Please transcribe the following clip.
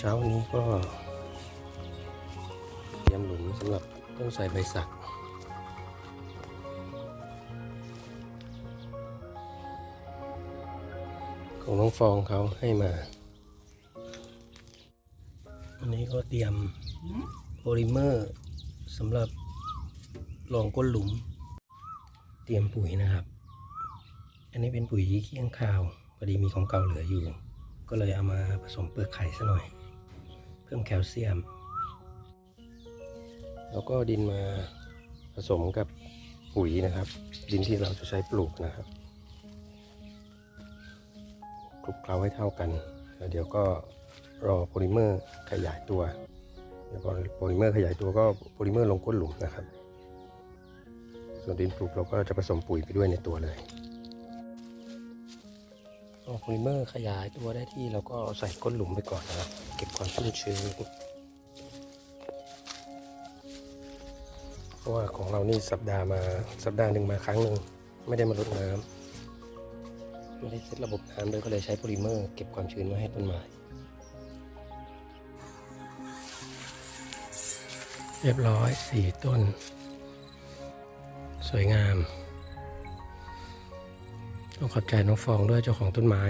เช้านี้ก็ เตรียมหลุมสำหรับต้นไทรใบสักของน้องฟองเขาให้มาอันนี้ก็เตรียมโพลิเมอร์สำหรับรองก้นหลุม เตรียมปุ๋ยนะครับ อันนี้เป็นปุ๋ยเคี่ยงข้าวพอดีมีของเก่าเหลืออยู่ ก็เลยเอามาผสมเปลือกไข่ซะหน่อย เพิ่มแคลเซียม แล้วก็ดินมาผสมกับปุ๋ยนะครับ ดินที่เราจะใช้ปลูกนะครับคลุกเคล้าให้เท่ากันแล้วเดี๋ยวก็รอโพลิเมอร์ขยายตัวเดี๋ยวพอโพลิเมอร์ขยายตัวก็โพลิเมอร์ลงก้นหลุมนะครับ ส่วนดินปลูกเราก็จะผสมปุ๋ยไปด้วยในตัวเลย พอโพลิเมอร์ขยายตัวได้ที่เราก็ใส่ก้นหลุมไปก่อนนะครับ เก็บความชุ่มชื้นเพราะว่าของเรานี่สัปดาห์มาสัปดาห์หนึ่งมาครั้งหนึ่งไม่ได้มารดน้ำไม่ได้เซตระบบน้ำด้วยก็เลยใช้โพลิเมอร์เก็บความชื้นไว้ให้ต้นไม้เรียบร้อยสี่ต้น สวยงาม ต้องขอบใจน้องฟองด้วยเจ้าของต้นไม้